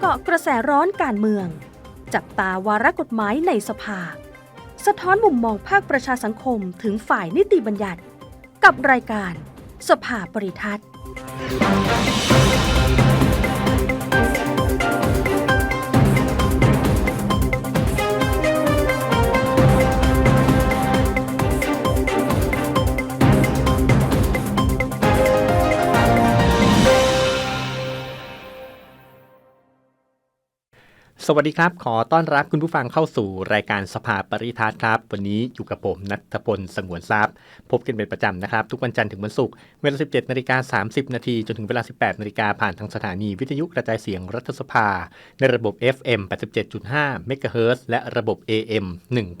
เกาะกระแสร้อนการเมือง จับตาวาระกฎหมายในสภา สะท้อนมุมมองภาคประชาสังคมถึงฝ่ายนิติบัญญัติ กับรายการสภาปริทัศน์ สวัสดีครับ ขอต้อนรับคุณผู้ฟังเข้าสู่รายการสภาปริทัศน์ครับ วันนี้อยู่กับผมนัทพลสงวนทรัพย์ พบกันเป็นประจำนะครับ ทุกวันจันทร์ถึงวันศุกร์เวลา 17นาฬิกา30 นาทีจนถึงเวลา 18นาฬิกาผ่านทางสถานีวิทยุกระจายเสียงรัฐสภา ในระบบ FM 87.5เมกะเฮิรตซ์และระบบ AM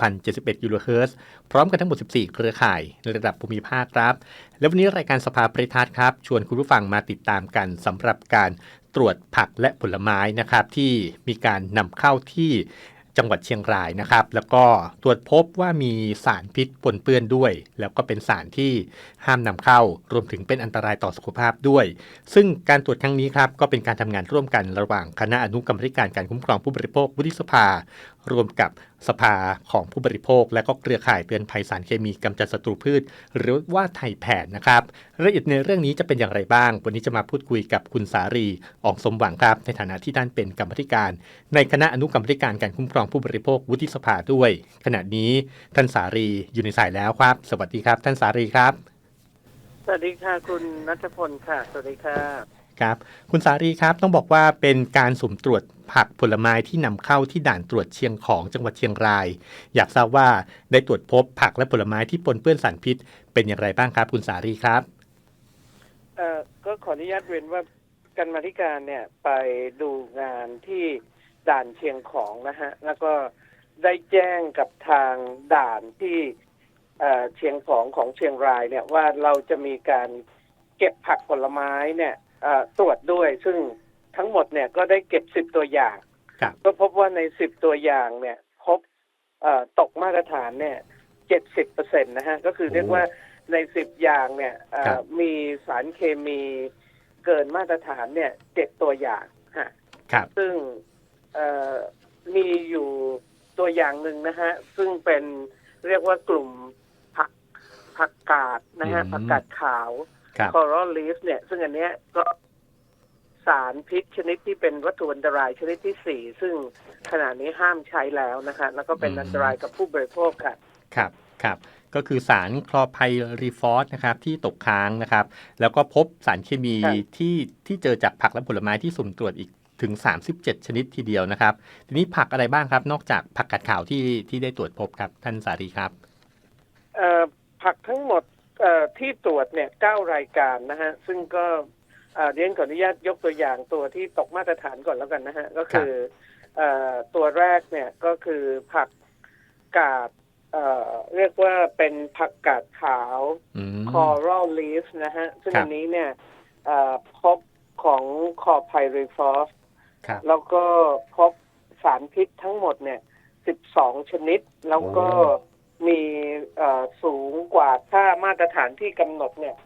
1071กิโลเฮิรตซ์พร้อมกันทั้งหมด 14 เครือข่ายในระดับภูมิภาคครับ และวันนี้รายการสภาปริทัศน์ครับชวนคุณผู้ฟังมาติดตามกันสำหรับการ ตรวจผักและผลไม้นะครับที่มีการนำเข้าที่จังหวัดเชียงรายนะครับ แล้วก็ตรวจพบว่ามีสารพิษปนเปื้อนด้วย แล้วก็เป็นสารที่ห้ามนำเข้า รวมถึงเป็นอันตรายต่อสุขภาพด้วย ซึ่งการตรวจครั้งนี้ครับก็เป็นการทำงานร่วมกันระหว่างคณะอนุกรรมการการคุ้มครองผู้บริโภควุฒิสภารวมกับสภาของผู้บริโภค และก็เครือข่ายเตือนภัยสารเคมีกำจัดศัตรูพืช หรือว่าไทยแผนนะครับรายละเอียดในเรื่องนี้จะเป็นอย่างไรบ้าง วันนี้จะมาพูดคุยกับคุณสารีอองสมหวังครับ ในฐานะที่ท่านเป็นกรรมธิการ ในคณะอนุกรรมธิการการคุ้มครองผู้บริโภควุฒิสภาด้วย ขณะนี้ท่านสารีอยู่ในสายแล้วครับ สวัสดีครับ ท่านสารีครับ สวัสดีค่ะ คุณนัทพลค่ะ สวัสดีค่ะครับ คุณสารีครับต้องบอกว่าเป็นการสุ่มตรวจ ผักผลไม้ที่นำเข้าที่ด่านตรวจเชียงของจังหวัดเชียงราย อยากทราบว่าได้ตรวจพบผักและผลไม้ที่ปนเปื้อนสารพิษ เป็นอย่างไรบ้างครับ คุณสารีครับเอ่อก็ขออนุญาตเรียนว่าการมาธิการเนี่ยไปดูงานที่ด่านเชียงของนะฮะแล้วก็ได้แจ้งกับทางด่านที่เอ่อเชียงของของเชียงรายเนี่ยว่าเราจะมีการเก็บผักผลไม้เนี่ยเอ่อตรวจด้วยซึ่ง ทั้งหมดเนี่ยก็ได้เก็บสิบตัวอย่างครับก็พบว่าในสิบตัวอย่างเนี่ยพบเอ่อตกมาตรฐานเนี่ยเจ็ดสิบเปอร์เซ็นต์นะฮะก็คือเรียกว่าในสิบอย่างเนี่ยเอ่อครับมีสารเคมีเกินมาตรฐานเนี่ยเจ็ดตัวอย่างฮะครับซึ่งเอ่อมีอยู่ตัวอย่างหนึ่งนะฮะซึ่งเป็นเรียกว่ากลุ่มผักผักกาดนะฮะอืมผักกาดขาวครับคอรัลลีฟเนี่ย ซึ่งอันเนี้ยก็ สารพิษชนิดที่เป็นวัตถุอันตรายชนิดที่สี่ซึ่งขณะนี้ห้ามใช้แล้วนะคะ แล้วก็เป็นอันตรายกับผู้บริโภคค่ะ ครับครับก็คือสารคลอไพรีฟอสนะครับที่ตกค้างนะครับ แล้วก็พบสารเคมีครับที่ที่เจอจากผักและผลไม้ที่สุ่มตรวจอีกถึง 37 ชนิดทีเดียวนะครับ ทีนี้ผักอะไรบ้างครับ นอกจากผักกาดขาวที่ที่ได้ตรวจพบครับ ท่านสารีครับเอ่อผักทั้งหมดเอ่อที่ตรวจเนี่ยเก้ารายการนะฮะ ซึ่งก็ เอ่อเรียนขออนุญาตยกตัวอย่างตัวที่ตกมาตรฐานก่อนแล้วกันนะฮะ ก็คือเอ่อตัวแรกเนี่ยก็คือผักกาดเอ่อเรียกว่าเป็นผักกาดขาวอืม coral leaf นะฮะ ซึ่งครับอันนี้เนี่ยเอ่อพบของคอไพรีฟอสครับแล้วก็พบสารพิษทั้งหมดเนี่ย12ชนิด แล้วก็โอ้มีเอ่อสูงกว่าค่ามาตรฐานที่กำหนดเนี่ย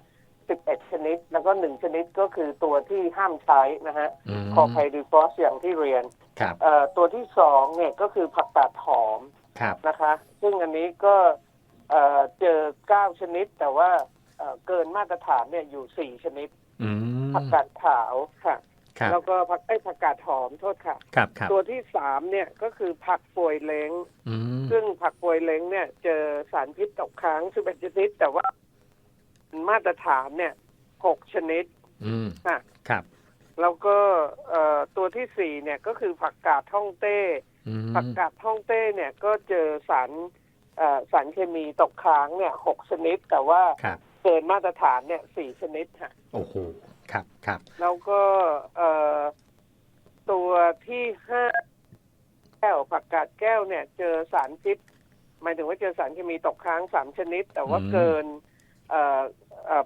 11 ชนิด แล้วก็หนึ่งชนิดก็คือตัวที่ห้ามใช้นะฮะมคอไพรีฟอสอย่างที่เรียนครับเอ่อตัวที่สองเนี่ยก็คือผักกาดหอมครับนะคะ ซึ่งอันนี้ก็เอ่อเจอ9ชนิด แต่ว่าเอ่อเกินมาตรฐานเนี่ยอยู่4ชนิดอืมผักกาดขาวค่ะครับแล้วก็ผักไอ้ยผักกาดหอมโทษค่ะครับครับตัวที่สามเนี่ยก็คือผักปวยเล้งอืมซึ่งผักปวยเล้งเนี่ย เจอสารพิษตกค้าง11ชนิดแต่ว่า มาตรฐานเนี่ยหกชนิดอืมค่ะครับ แล้วก็เอ่อตัวที่สี่เนี่ยก็คือผักกาดท่องเต้ อืมผักกาดท่องเต้เนี่ยก็เจอสารเอ่อสารเคมีตกค้างเนี่ยหกชนิด แต่ว่าครับ เกินมาตรฐานเนี่ยสี่ชนิดค่ะ โอ้โหครับครับ แล้วก็เอ่อตัวที่ห้าแก้วผักกาดแก้วเนี่ย เจอสารพิษหมายถึงว่าเจอสารเคมีตกค้างสามชนิด แต่ว่าอืม เกินเอ่อเอ่อ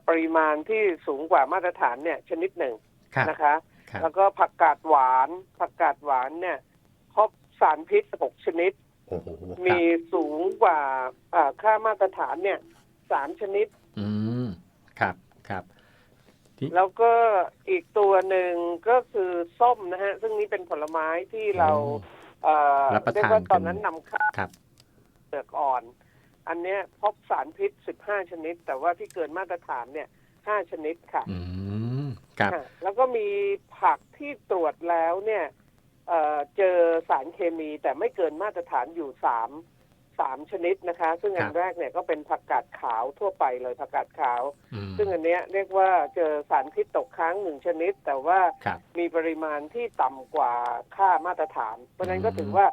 ปริมาณที่สูงกว่ามาตรฐานเนี่ยชนิดหนึ่งครับนะคะครับแล้วก็ผักกาดหวานผักกาดหวานเนี่ยพบสารพิษหกชนิดโอ้โหครับมีสูงกว่าเอ่อค่ามาตรฐานเนี่ยสามชนิด อืมครับครับที่แล้วก็อีกตัวหนึ่งก็คือส้มนะฮะ ซึ่งนี่เป็นผลไม้ที่เราเอ่อรับประทานเรียกว่าตอนนั้นกันนำเข้าครับเปลือกอ่อน อันเนี้ยพบสารพิษ 15 ชนิด แต่ว่าที่เกินมาตรฐานเนี่ย 5 ชนิดค่ะอืมครับ ค่ะแล้วก็มีผักที่ตรวจแล้วเนี่ยเอ่อเจอสารเคมีแต่ไม่เกินมาตรฐานอยู่สามสามชนิดนะคะ ซึ่งอัคนรับ แรกเนี่ยก็เป็นผักกาดขาวทั่วไปเลยผักกาดขาว อืมซึ่งอันเนี้ยเรียกว่าเจอสารพิษตกค้างหนึ่งชนิด แต่ว่าครับ มีปริมาณที่ต่ำกว่าค่ามาตรฐาน เพราะฉะนั้นก็อืมถือว่า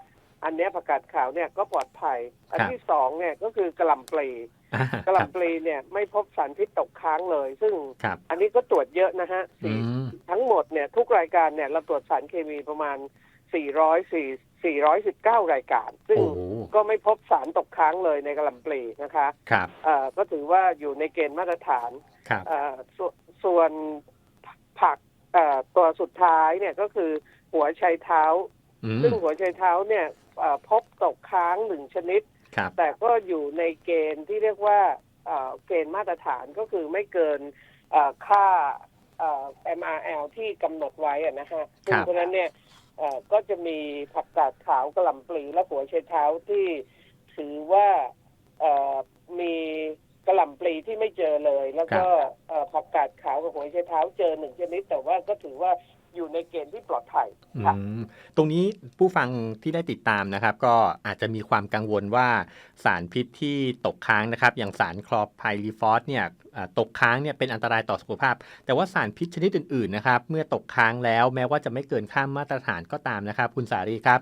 อันเนี้ยผักกาดขาวเนี่ยก็ปลอดภัย อันครับที่สองเนี่ยก็คือกระหล่ำปลีอ่ากระหครับล่ำปลีเนี่ยไม่พบสารพิษตกค้างเลย ซึ่งครับอันนี้ก็ตรวจเยอะนะฮะอืสี่มทั้งหมดเนี่ยทุกรายการเนี่ยเราตรวจสารเคมีประมาณ 404 419 รายการ ซึ่งโอ้โหก็ไม่พบสารตกค้างเลยในกระหล่ำปลีนะคะครับเอ่อก็ถือว่าอยู่ในเกณฑ์มาตรฐานครับเอ่อสวส่วนผักเอ่อตัวสุดท้ายเนี่ยก็คือหัวไชเท้าอืมซึ่งหัวไชเท้าเนี่ยเอ่อ พบตกค้างหนึ่งชนิดครับแต่ก็อยู่ในเกณฑ์ที่เรียกว่าเอ่อเกณฑ์มาตรฐานก็คือไม่เกินเอ่อค่าเอ่อ MRL ที่กำหนดไว้อะนะฮะซึ่งเพราะฉะนั้นเนี่ยเอ่อก็จะมีผักกาดขาวกระหล่ำปลีและหัวไชเท้าที่ถือว่าเอ่อมีกระหล่ำปลีที่ไม่เจอเลย แล้วก็เอ่อผักกาดขาวกับหัวไชเท้าเจอหนึ่งชนิด แต่ว่าก็ถือว่า อยู่ในเกณฑ์ที่ปลอดภัยอืค่ะมตรงนี้ผู้ฟังที่ได้ติดตามนะครับ ก็อาจจะมีความกังวลว่าสารพิษที่ตกค้างนะครับ อย่างสารคลอไพรีฟอสเนี่ยอ่าตกค้างเนี่ยเป็นอันตรายต่อสุขภาพ แต่ว่าสารพิษชนิดอื่นๆนะครับ เมื่อตกค้างแล้วแม้ว่าจะไม่เกินค่ามาตรฐานก็ตามนะครับ คุณสารีครับ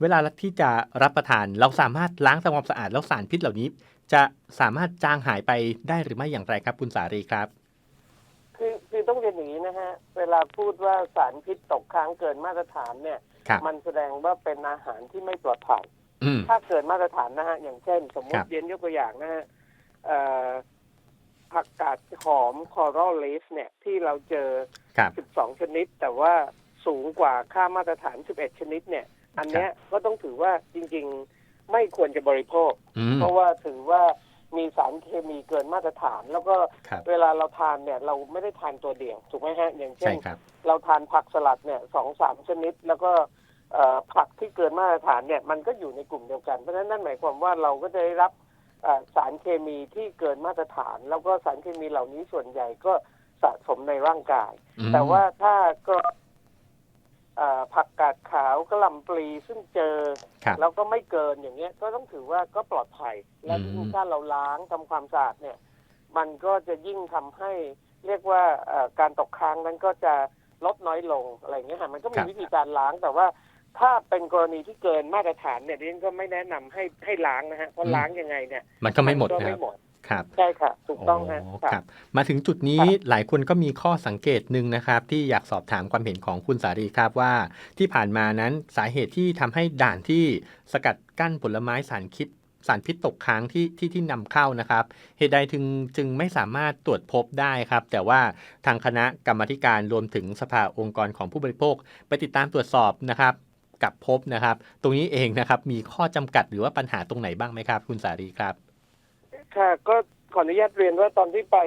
เวลาที่จะรับประทานเราสามารถล้างทำความสะอาดแล้วสารพิษเหล่านี้ จะสามารถจางหายไปได้หรือไม่อย่างไรครับ คุณสารีครับ คือคือต้องเรียนอย่างนี้นะฮะ เวลาพูดว่าสารพิษตกค้างเกินมาตรฐานเนี่ย ครับ มันแสดงว่าเป็นอาหารที่ไม่ปลอดภัย อืม ถ้าเกินมาตรฐานนะฮะ อย่างเช่น สมมครัติบเย็นยกตัวอย่างนะฮะเอ่อผักกาดหอมคอรัลเลฟเนี่ย ที่เราเจอ ครับ 12 ชนิด แต่ว่าสูงกว่าค่ามาตรฐาน 11 ชนิดเนี่ย อันเนี้ยก็ต้องถือว่าจริง ๆ ไม่ควรจะบริโภค อืม เพราะว่าถือว่า มีสารเคมีเกินมาตรฐาน แล้วก็ครับเวลาเราทานเนี่ยเราไม่ได้ทานตัวเดียวถูกไหมฮะอย่างเช่ใช่น ครับ เราทานผักสลัดเนี่ยสองสามชนิด แล้วก็เอ่อผักที่เกินมาตรฐานเนี่ยมันก็อยู่ในกลุ่มเดียวกัน เพราะฉะนั้นนั่นหมายความว่าเราก็จะได้รับเอ่อสารเคมีที่เกินมาตรฐาน แล้วก็สารเคมีเหล่านี้ส่วนใหญ่ก็สะสมในร่างกาย อืมแต่ว่าถ้าก็เอ่อ ผักกาดขาวกระหล่ำปลีซึ่งเจอ ครับ แล้วก็ไม่เกินอย่างเงี้ย ก็ต้องถือว่าก็ปลอดภัย และอืมยิ่งถ้าเราล้างทำความสะอาดเนี่ย มันก็จะยิ่งทำให้เรียกว่าเอ่อการตกค้างนั้นก็จะลดน้อยลงอะไรอย่างเงี้ยค่ะมันก็มีวิธีการล้างแต่ว่า ถ้าเป็นกรณีที่เกินมาตรฐานเนี่ยดิฉันก็ไม่แนะนำให้ให้ล้างนะฮะเพราะล้างยังไงเนี่ยมันก็ไม่หมดก็นะคไม่รับ หมด ครับใช่ค่ะ ถูกต้องฮะโค่ะครับ มาถึงจุดนี้ครับหลายคนก็มีข้อสังเกตหนึ่งนะครับ ที่อยากสอบถามความเห็นของคุณสารีครับว่า ที่ผ่านมานั้นสาเหตุที่ทำให้ด่านที่สกัดกั้นผลไม้สารคิดสารพิษตกค้างที่ที่ที่นำเข้านะครับ เหตุใดถึงจึงไม่สามารถตรวจพบได้ครับ แต่ว่าทางคณะกรรมาธิการรวมถึงสภาองค์กรของผู้บริโภค ไปติดตามตรวจสอบนะครับกับพบนะครับ ตรงนี้เองนะครับมีข้อจำกัดหรือว่าปัญหาตรงไหนบ้างไหมครับ คุณสารีครับ ค่ะก็ขออนุญาตเรียนว่าตอนที่ไป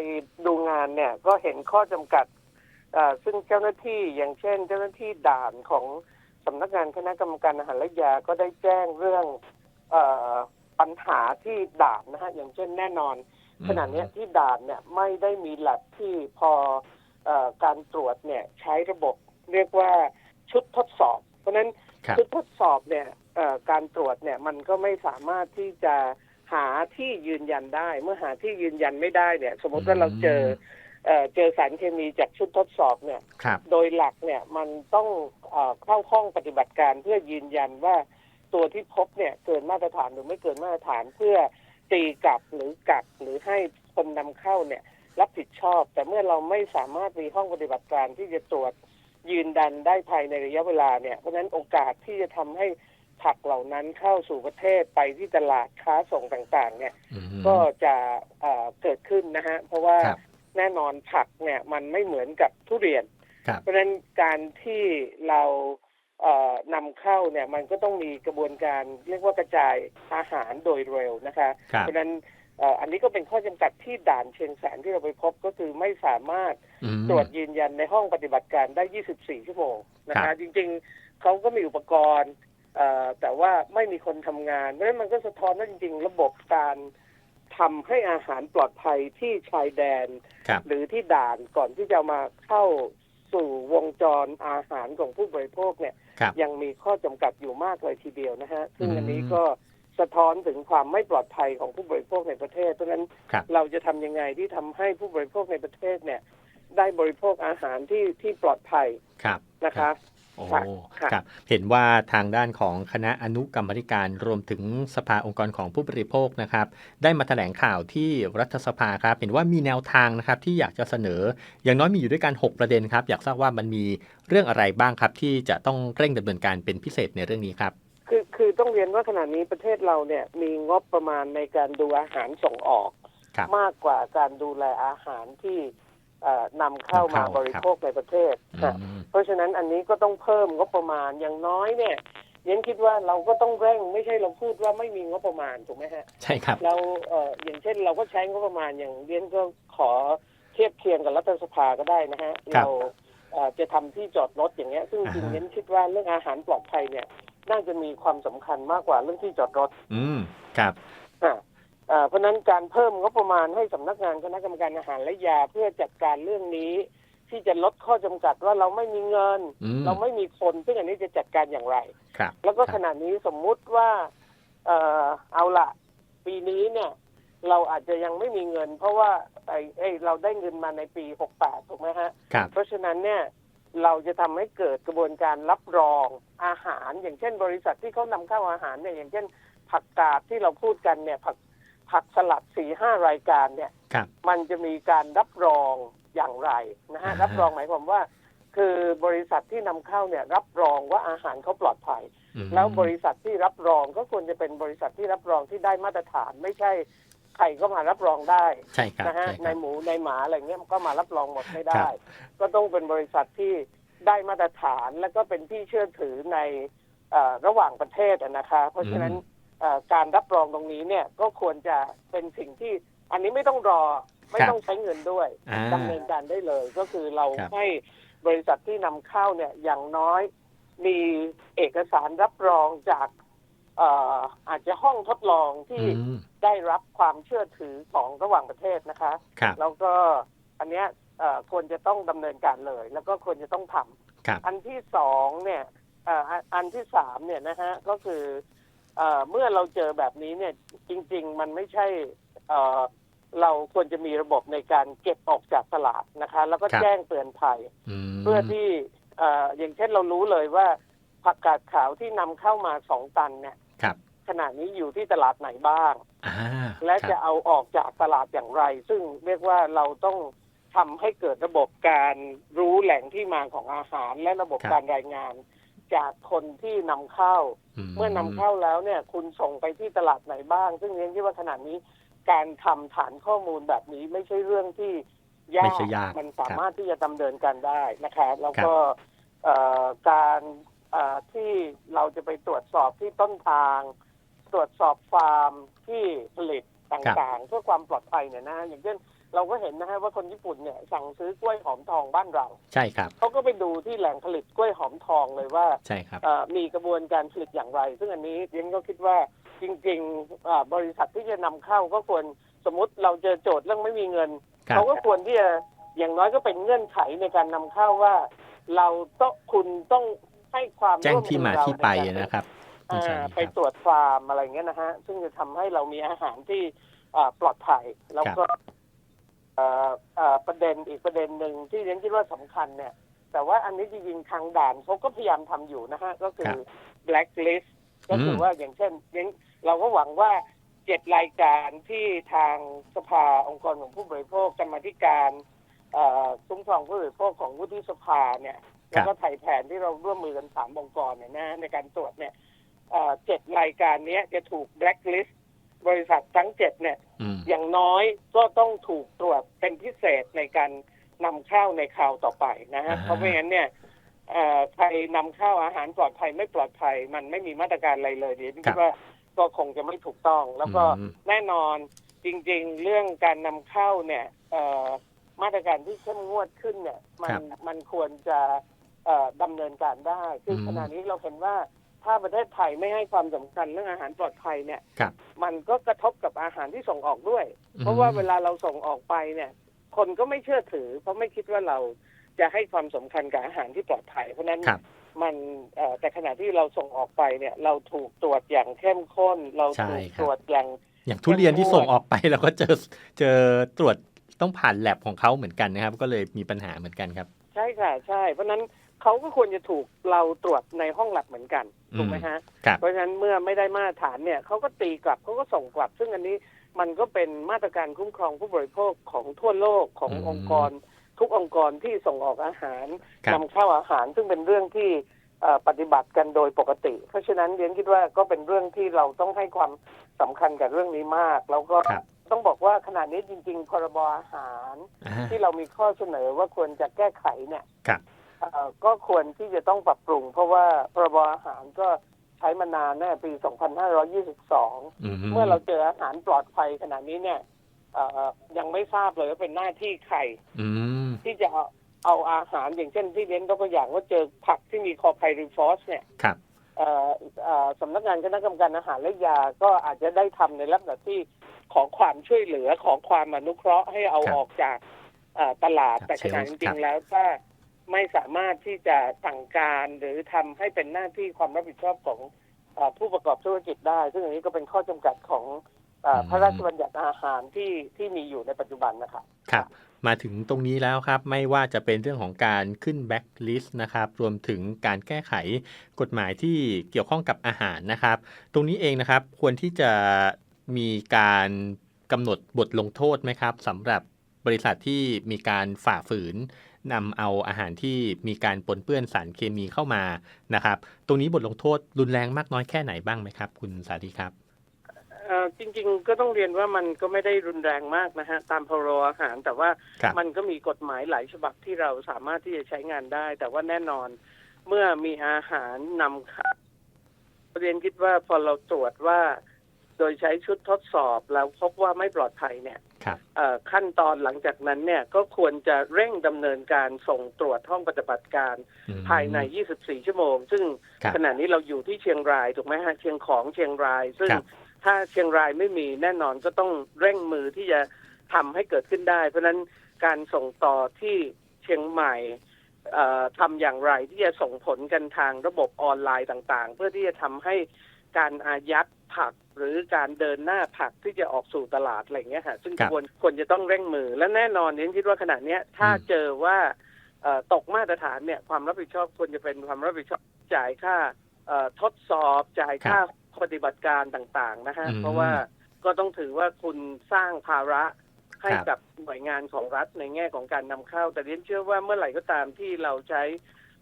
ดูงานเนี่ย ก็เห็นข้อจำกัดอ่าซึ่งเจ้าหน้าที่อย่างเช่น เจ้าหน้าที่ด่านของสำนักงานคณะกรรมการอาหารและยาก็ได้แจ้งเรื่องเออปัญหาที่ด่านนะฮะอย่างเช่นแน่นอนขณะเนี้ยที่ด่านเนี่ยไม่ได้มีแลบที่พอเออการตรวจเนี่ยใช้ระบบเรียกว่าชุดทดสอบ เพราะฉะนั้นครับชุดทดสอบเนี่ยเอ่อการตรวจเนี่ยมันก็ไม่สามารถที่จะ หาที่ยืนยันได้ เมื่อหาที่ยืนยันไม่ได้เนี่ย สมมติว่าเราเจอเอ่อเจอสารเคมีจากชุดทดสอบเนี่ยครับโดยหลักเนี่ยมันต้องเออเข้าห้องปฏิบัติการเพื่อยืนยันว่าตัวที่พบเนี่ยเกินมาตรฐานหรือไม่เกินมาตรฐานเพื่อตีกลับหรือกักหรือให้คนนำเข้าเนี่ย รับผิดชอบ แต่เมื่อเราไม่สามารถมีห้องปฏิบัติการที่จะตรวจยืนดันได้ภายในระยะเวลาเนี่ยเพราะฉะนั้นโอกาสที่จะทำให้ ผักเหล่านั้นเข้าสู่ประเทศไปที่ตลาดค้าส่งต่างๆ เนี่ยอืมก็จะเอ่อเกิดขึ้นนะฮะ เพราะว่าครับแน่นอนผักเนี่ยมันไม่เหมือนกับทุเรียนครับเพราะฉะนั้นการที่เราเอ่อนำเข้าเนี่ยมันก็ต้องมีกระบวนการเรียกว่ากระจายอาหารโดยเร็วนะคะครับเพราะฉะนั้นเอ่ออันนี้ก็เป็นข้อจำกัดที่ด่านเชียงแสนที่เราไปพบก็คือไม่สามารถอืมตรวจยืนยันในห้องปฏิบัติการได้ 24 ชั่วโมงนะครัคะบจริงๆ เขาก็มีอุปกรณ์เอ่อ แต่ว่าไม่มีคนทำงานเพราะฉะนั้นมันก็สะท้อนว่าจริง ๆ ระบบการทำให้อาหารปลอดภัยที่ชายแดนครับหรือที่ด่านก่อนที่จะมาเข้าสู่วงจรอาหารของผู้บริโภคเนี่ยครับยังมีข้อจำกัดอยู่มากเลยทีเดียวนะฮะ ซึ่งอืมอันนี้ก็สะท้อนถึงความไม่ปลอดภัยของผู้บริโภคในประเทศ เพราะฉะนั้นครับเราจะทำยังไงที่ทำให้ผู้บริโภคในประเทศเนี่ย ได้บริโภคอาหารที่ที่ปลอดภัยครับนะคะ โอ้ค่ะค่ะครับ เห็นว่าทางด้านของคณะอนุกรรมาธิการรวมถึงสภาองค์กรของผู้บริโภคนะครับ ได้มาแถลงข่าวที่รัฐสภาครับ เห็นว่ามีแนวทางนะครับที่อยากจะเสนอ อย่างน้อยมีอยู่ด้วยกัน 6 ประเด็นครับ อยากทราบว่ามันมีเรื่องอะไรบ้างครับ ที่จะต้องเร่งดำเนินการเป็นพิเศษในเรื่องนี้ครับ คือคือต้องเรียนว่าขณะนี้ประเทศเราเนี่ยมีงบประมาณในการดูอาหารส่งออกครับมากกว่าการดูแลอาหารที่เอ่อ นำเข้านำเข้ามาบริโภคในประเทศอืค่ะมเพราะฉะนั้นอันนี้ก็ต้องเพิ่มงบประมาณอย่างน้อยเนี่ยยังคิดว่าเราก็ต้องเร่งไม่ใช่เราพูดว่าไม่มีงบประมาณถูกไหมฮะใช่ครับเราเอ่ออย่างเช่นเราก็ใช้งบประมาณอย่างเรียนก็ขอเทียบเคียงกับรัฐสภาก็ได้นะฮะครับเราเอ่อจะทำที่จอดรถอย่างเงี้ย ซึ่งจริงอ่าฮะๆเรียนคิดว่าเรื่องอาหารปลอดภัยเนี่ย น่าจะมีความสำคัญมากกว่าเรื่องที่จอดรถ อืมครับอะ เอ่อเพราะฉะนั้นการเพิ่มงบประมาณให้สำนักงานคณะกรรมการอาหารและยาเพื่อจัดการเรื่องนี้ ที่จะลดข้อจำกัดว่าเราไม่มีเงินอืมเราไม่มีคนซึ่งอันนี้จะจัดการอย่างไรครับแล้วก็ครับขณะนี้สมมุติว่าเอ่อเอาละปีนี้เนี่ย เราอาจจะยังไม่มีเงิน เพราะว่าไอ้ไอ้เราได้เงินมาในปี 68 ถูกไหมฮะครับเพราะฉะนั้นเนี่ยเราจะทำให้เกิดกระบวนการรับรองอาหาร อย่างเช่น บริษัทที่เขานำเข้าอาหารเนี่ยอย่างเช่น ผักกาดที่เราพูดกันเนี่ยผัก ผักสลัดสี่ห้ารายการเนี่ย ครับมันจะมีการรับรองอย่างไรนะฮะอ่ารับรองหมายความว่า คือบริษัทที่นำเข้าเนี่ยรับรองว่าอาหารเขาปลอดภัย อืมแล้วบริษัทที่รับรองก็ควรจะเป็นบริษัทที่รับรองที่ได้มาตรฐาน ไม่ใช่ใครก็มารับรองได้ใช่ครับนะฮะใช่คในรับ หมูในหมาอะไรเงี้ยมันก็มารับรองหมดไม่ได้ครับ ก็ต้องเป็นบริษัทที่ได้มาตรฐาน แล้วก็เป็นที่เชื่อถือในเอ่อระหว่างประเทศอะนะคะ เพราะฉะนั้นเอ่อ การรับรองตรงนี้เนี่ยก็ควรจะเป็นสิ่งที่อันนี้ไม่ต้องรอไม่ครับต้องใช้เงินด้วยอ่าดำเนินการได้เลย ก็คือเราครับให้บริษัทที่นำเข้าเนี่ยอย่างน้อยมีเอกสารรับรองจากเอ่ออาจจะห้องทดลองที่อืมได้รับความเชื่อถือของระหว่างประเทศนะคะครับแล้วก็อันเนี้ยเอ่อควรจะต้องดำเนินการเลย แล้วก็ควรจะต้องทำครับอันที่สองเนี่ยเอ่ออันอันที่สามเนี่ยนะฮะก็คือ เอ่อเมื่อเราเจอแบบนี้เนี่ยจริง ๆ มันไม่ใช่เอ่อเราควรจะมีระบบในการเก็บออกจากตลาดนะคะ แล้วก็ครับ แจ้งเตือนภัย ม เพื่อที่เอ่ออย่างเช่นเรารู้เลยว่าผักกาดขาวที่นำเข้ามาสองตันเนี่ยครับ ขณะนี้อยู่ที่ตลาดไหนบ้าง อ่าและครับจะเอาออกจากตลาดอย่างไร ซึ่งเรียกว่าเราต้องทำให้เกิดระบบการรู้แหล่งที่มาของอาหาร และระบบการรายงาน จากคนที่นำเข้า เมื่อนำเข้าแล้วเนี่ย คุณส่งไปที่ตลาดไหนบ้าง ซึ่งเรียนที่ว่าขณะนี้การทำฐานข้อมูลแบบนี้ไม่ใช่เรื่องที่ยาไม่กใช่ยากมันสามารถที่จะดำเนินการได้นะคะแล้วครับก็เอ่อการเอ่อที่เราจะไปตรวจสอบที่ต้นทาง ตรวจสอบฟาร์มที่ผลิตต่างๆ เพื่อความปลอดภัยเนี่ยนะ อย่างเช่น เราก็เห็นนะฮะว่าคนญี่ปุ่นเนี่ยสั่งซื้อกล้วยหอมทองบ้านเราใช่ครับเขาก็ไปดูที่แหล่งผลิตกล้วยหอมทองเลยว่าใช่ครับเอ่อมีกระบวนการผลิตอย่างไร ซึ่งอันนี้เรียนก็คิดว่าจริงๆอ่าบริษัทที่จะนำเข้าก็ควรสมมติเราเจอโจทย์เรื่องไม่มีเงินครับเขาก็ควรที่จะอย่างน้อยก็เป็นเงื่อนไขในการนำเข้าว่า เราต้องคุณต้องให้ความแจ้งร่วมที่มือมาเราที่ไปในการนะครับอ่าใช่ครับไปตรวจฟาร์มอะไรเงี้ยนะฮะซึ่งจะทำให้เรามีอาหารที่อ่าปลอดภัยแล้วก็เอ่อเอ่อ ประเด็นอีกประเด็นหนึ่งที่เรียนคิดว่าสำคัญเนี่ย แต่ว่าอันนี้จริงๆทางด่านเขาก็พยายามทำอยู่นะฮะ ก็คือครับ blacklist ก็คืออมว่าอย่างเช่นเรียนเราก็หวังว่าเจ็ดรายการที่ทางสภาองค์กรของผู้บริโภคกรรมาธิการเอ่อคุ้มครองผู้บริโภคของวุฒิสภาเนี่ยแล้วก็ไถ่แผนที่เราร่วมมือกันสามองค์กรเนี่ยนะในการตรวจเนี่ยเอ่อเจ็ดรายการเนี้ยจะถูก blacklist บ ริษัททั้งเจ็ดเนี่ยอืมอย่างน้อยก็ต้องถูกตรวจเป็นพิเศษในการนำเข้าในคราวต่อไปนะฮะอ่าเพราะไม่งั้นเนี่ยเอ่อใครนำเข้าอาหารปลอดภัยไม่ปลอดภัย มันไม่มีมาตรการอะไรเลยเดี๋ยวคิดว่าก็คงจะไม่ถูกต้อง แล้วก็อืมแน่นอนจริง ๆ เรื่องการนำเข้าเนี่ยเอ่อมาตรการที่เข้มงวดขึ้นเนี่ย มัครันบมันควรจะเอ่อดำเนินการได้คืออืมขณะนี้เราเห็นว่า ถ้าประเทศไทยไม่ให้ความสำคัญเรื่องอาหารปลอดภัยเนี่ยครับมันก็กระทบกับอาหารที่ส่งออกด้วย เพราะว่าเวลาเราส่งออกไปเนี่ย คนก็ไม่เชื่อถือ เพราะไม่คิดว่าเราจะให้ความสำคัญกับอาหารที่ปลอดภัย เพราะฉะนั้นครับมันเอ่อแต่ขณะที่เราส่งออกไปเนี่ย เราถูกตรวจอย่างเข้มข้น เราใช่ถูกครับตรวจอย่างอย่างทุเรียนที่ส่งออกไปเราก็เจอเจอตรวจต้องผ่านแลบของเขาเหมือนกันนะครับ ก็เลยมีปัญหาเหมือนกันครับ ใช่ค่ะ ใช่ เพราะฉะนั้น เขาก็ควรจะถูกเราตรวจในห้องแลบเหมือนกันถูกไหมฮะครับเพราะฉะนั้นเมื่อไม่ได้มาตรฐานเนี่ยเขาก็ตีกลับเขาก็ส่งกลับ ซึ่งอันนี้มันก็เป็นมาตรการคุ้มครองผู้บริโภคของทั่วโลกของอืมองค์กร ทุกองค์กรที่ส่งออกอาหารครับนำเข้าอาหาร ซึ่งเป็นเรื่องที่เอ่อปฏิบัติกันโดยปกติ เพราะฉะนั้นเรียนคิดว่าก็เป็นเรื่องที่เราต้องให้ความสำคัญกับเรื่องนี้มาก แล้วก็ครับต้องบอกว่าขณะนี้จริง ๆ พรบอาหารอ่าที่เรามีข้อเสนอว่าควรจะแก้ไขเนี่ยครับเอ่อ ก็ควรที่จะต้องปรับปรุง เพราะว่าพรบอาหารก็ใช้มานานแน่ปี 2522 เมื่อเราเจออาหารปลอดภัยขนาดนี้เนี่ยเอ่อยังไม่ทราบเลยว่าเป็นหน้าที่ใครอืมที่จะเอาเอาอาหารอย่างเช่นที่เน้นยกตัวอย่างว่าเจอผักที่มีคอไพริฟอสเนี่ยครับเอ่อเอ่อสำนักงานคณะกรรมการอาหารและยาก็อาจจะได้ทำในลักษณะที่ขอความช่วยเหลือขอความอนุเคราะห์ให้เอาครับออกจากเอ่อตลาดครับแต่ขณะเชลฟ์จริครังบๆแล้วถ้า ไม่สามารถที่จะสั่งการหรือทำให้เป็นหน้าที่ความรับผิดชอบของเออผู้ประกอบธุรกิจได้ ซึ่งอันนี้ก็เป็นข้อจำกัดของเออพระราชบัญญัติอาหารที่ที่มีอยู่ในปัจจุบันนะครับครับมาถึงตรงนี้แล้วครับ ไม่ว่าจะเป็นเรื่องของการขึ้นแบ็กลิสต์นะครับ รวมถึงการแก้ไขกฎหมายที่เกี่ยวข้องกับอาหารนะครับ ตรงนี้เองนะครับควรที่จะมีการกำหนดบทลงโทษไหมครับสำหรับบริษัทที่มีการฝ่าฝืน นำเอาอาหารที่มีการปนเปื้อนสารเคมีเข้ามานะครับ ตรงนี้บทลงโทษรุนแรงมากน้อยแค่ไหนบ้างไหมครับ คุณสาธิครับเอ่อจริงๆก็ต้องเรียนว่ามันก็ไม่ได้รุนแรงมากนะฮะตามพรบอาหาร แต่ว่าครับมันก็มีกฎหมายหลายฉบับที่เราสามารถที่จะใช้งานได้ แต่ว่าแน่นอนเมื่อมีอาหารนำเข้าเรียนคิดว่าพอเราตรวจว่า โดยใช้ชุดทดสอบแล้วพบว่าไม่ปลอดภัยเนี่ยครับเอ่อขั้นตอนหลังจากนั้นเนี่ยก็ควรจะเร่งดำเนินการส่งตรวจห้องปฏิบัติการอืมภายใน 24 ชั่วโมง ซึ่งครับขณะนี้เราอยู่ที่เชียงรายถูกไหมฮะเชียงของเชียงราย ซึ่งครับถ้าเชียงรายไม่มีแน่นอนก็ต้องเร่งมือที่จะทำให้เกิดขึ้นได้ เพราะฉะนั้นการส่งต่อที่เชียงใหม่เอ่อทำอย่างไรที่จะส่งผลกันทางระบบออนไลน์ต่าง ๆ เพื่อที่จะทำให้ การอายัดผักหรือการเดินหน้าผักที่จะออกสู่ตลาดอะไรอย่างเงี้ยฮะซึ่งครับควรควรจะต้องเร่งมือ และแน่นอนเนี่ยคิดว่าขณะเนี้ยถ้าอืมเจอว่าเอ่อตกมาตรฐานเนี่ยความรับผิดชอบควรจะเป็นความรับผิดชอบจ่ายค่าเอ่อทดสอบจ่ายค่าปฏิบัติการต่างๆนะฮะอืมเพราะว่าก็ต้องถือว่าคุณสร้างภาระให้ครับกับหน่วยงานของรัฐในแง่ของการนำเข้า แต่เรียนเชื่อว่าเมื่อไหร่ก็ตามที่เราใช้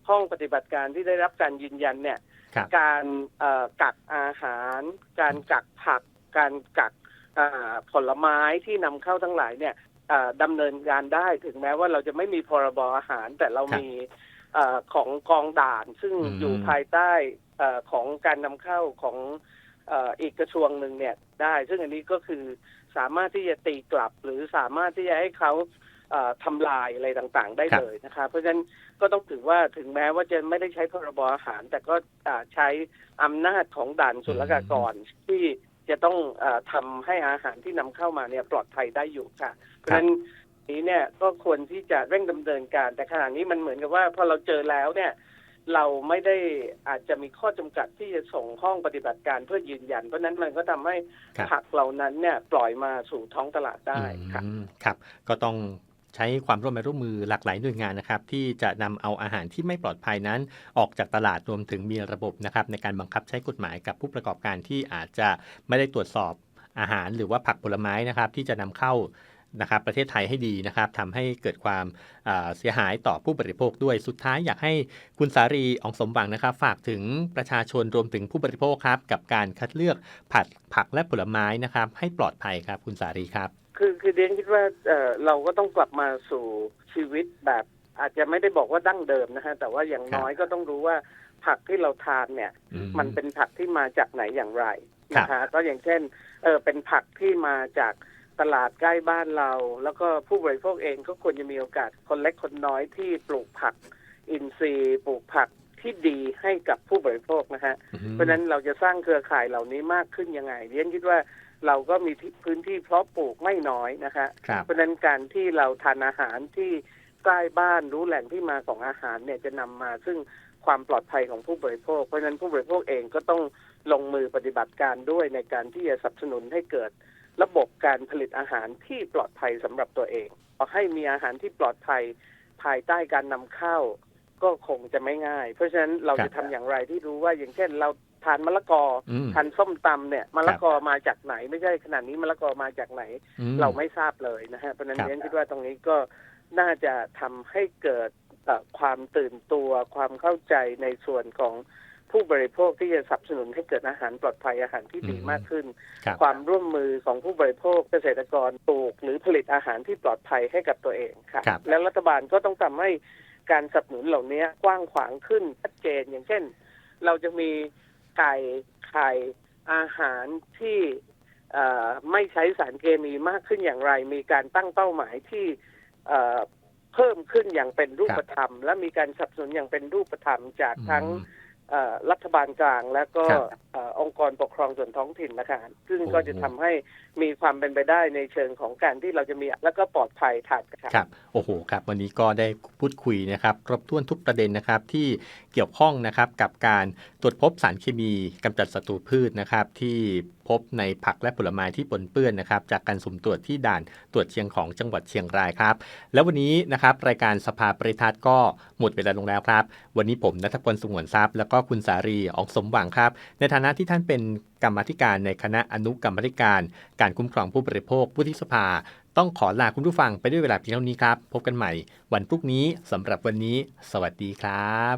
ห้องปฏิบัติการที่ได้รับการยืนยันเนี่ยครับ การเอ่อกักอาหาร การกักผัก การกักอ่าผลไม้ที่นำเข้าทั้งหลายเนี่ยเอ่อดำเนินการได้ถึงแม้ว่าเราจะไม่มีพรบอาหาร แต่เราครับมีเอ่อของกองด่าน ซึ่งอืมอยู่ภายใต้เอ่อของการนำเข้าของเอ่ออีกกระทรวงหนึ่งเนี่ยได้ ซึ่งอันนี้ก็คือสามารถที่จะตีกลับหรือสามารถที่จะให้เขาเอ่อ ทำลายอะไรต่างๆ ได้ครับเลยนะคะเพราะฉะนั้นก็ต้องถือว่าถึงแม้ว่าจะไม่ได้ใช้พรบอาหาร แต่ก็อ่าใช้อำนาจของด่านศุลกากรที่จะต้องอาทำให้อาหารที่นำเข้ามาเนี่ยปลอดภัยได้อยู่ค่ะ เพราะฉะนั้นนี้เนี่ยก็ควรที่จะเร่งดำเนินการ แต่ขณะนี้มันเหมือนกับว่าพอเราเจอแล้วเนี่ยเราไม่ได้อาจจะมีข้อจำกัดที่จะส่งห้องปฏิบัติการเพื่อยืนยัน เพราะฉะนั้นมันก็ทำให้ครับผักเหล่านั้นเนี่ยปล่อยมาสู่ท้องตลาดได้ค่ะอืมครับ ก็ต้อง ใช้ความร่วมมือร่วมมือหลากหลายหน่วยงานนะครับที่จะนำเอาอาหารที่ไม่ปลอดภัยนั้น ออกจากตลาดรวมถึงมีระบบนะครับในการบังคับใช้กฎหมายกับผู้ประกอบการที่อาจจะไม่ได้ตรวจสอบอาหารหรือว่าผักผลไม้นะครับที่จะนำเข้านะครับประเทศไทยให้ดีนะครับทำให้เกิดความอ่าเสียหายต่อผู้บริโภคด้วยสุดท้ายอยากให้คุณสารีอองสมหวังนะครับ ฝากถึงประชาชนรวมถึงผู้บริโภคครับ กับการคัดเลือกผัดผักและผลไม้นะครับ ให้ปลอดภัยครับคุณสารีครับ คือคือเดียนคิดว่าเอ่อเราก็ต้องกลับมาสู่ชีวิตแบบอาจจะไม่ได้บอกว่าดั้งเดิมนะฮะแต่ว่าอย่างครับน้อยก็ต้องรู้ว่าผักที่เราทานเนี่ย อืมันเป็นผักที่มาจากไหนอย่างไรครับนะคะก็อย่างเช่นเออเป็นผักที่มาจากตลาดใกล้บ้านเรา แล้วก็ผู้บริโภคเองก็ควรจะมีโอกาสคนเล็กคนน้อยที่ปลูกผัก อินทรีย์ปลูกผักที่ดีให้กับผู้บริโภคนะฮะ อืมเพราะฉะนั้นเราจะสร้างเครือข่ายเหล่านี้มากขึ้นยังไงเรียนคิดว่า เราก็มีที่พื้นที่เพาะปลูกไม่น้อยนะคะครับเพราะฉะนั้นการที่เราทานอาหารที่ใกล้บ้านรู้แหล่งที่มาของอาหารเนี่ยจะนำมาซึ่งความปลอดภัยของผู้บริโภค เพราะฉะนั้นผู้บริโภคเองก็ต้องลงมือปฏิบัติการด้วยในการที่จะสนับสนุนให้เกิดระบบการผลิตอาหารที่ปลอดภัยสำหรับตัวเองพอให้มีอาหารที่ปลอดภัยภายใต้การนำเข้าก็คงจะไม่ง่าย เพราะฉะนั้นเราครับจะทำอย่างไรที่รู้ว่าอย่างเช่นเรา ทานมะละกออืมทานส้มตำเนี่ยมะละกอมาจากไหน ไม่ใช่ขนาดนี้มะละกอมาจากไหนอืมเราไม่ทราบเลยนะฮะเพราะฉะนั้นครับเรียนคิดว่าตรงนี้ก็น่าจะทำให้เกิดเอ่อความตื่นตัวความเข้าใจในส่วนของผู้บริโภคที่จะสนับสนุนให้เกิดอาหารปลอดภัยอาหารที่ดีมากขึ้นครับความร่วมมือของผู้บริโภคเกษตรกรปลูก หรือผลิตอาหารที่ปลอดภัยให้กับตัวเองค่ะครับแล้วรัฐบาลก็ต้องทำให้การสนับสนุนเหล่านี้กว้างขวางขึ้นชัดเจนอย่างเช่น เราจะมี ไก่ไข่อาหารที่เอ่อไม่ใช้สารเคมีมากขึ้นอย่างไร มีการตั้งเป้าหมายที่เอ่อเพิ่มขึ้นอย่างเป็นรูปธรรม และมีการสนับสนุนอย่างเป็นรูปธรรมจากทั้งอืมเอ่อรัฐบาลกลางและก็ครับเอ่อองค์กรปกครองส่วนท้องถิ่นนะคะซึ่งโอ้ก็จะทำให้มีความเป็นไปได้ในเชิงของการที่เราจะมีแล้วก็ปลอดภัยทานค่ะครับโอ้โหครับ วันนี้ก็ได้พูดคุยนะครับครบถ้วนทุกประเด็นนะครับที่เกี่ยวข้องนะครับกับการตรวจพบสารเคมีกำจัดศัตรูพืชนะครับที่พบในผักและผลไม้ที่ปนเปื้อนนะครับจากการสุ่มตรวจที่ด่านตรวจเชียงของจังหวัดเชียงรายครับ แล้ววันนี้นะครับรายการสภาปริทัศน์ก็หมดเวลาลงแล้วครับ วันนี้ผมนัทพลสงวนทรัพย์แล้วก็คุณสารีออกสมหวังครับในฐานะที่ท่านเป็นกรรมธิการในคณะอนุกรรมธิการ การคุ้มครองผู้บริโภคผู้ที่สภา ต้องขอลาคุณผู้ฟังไปด้วยเวลาเพียงเท่านี้ครับ พบกันใหม่วันพรุ่งนี้สำหรับวันนี้ สวัสดีครับ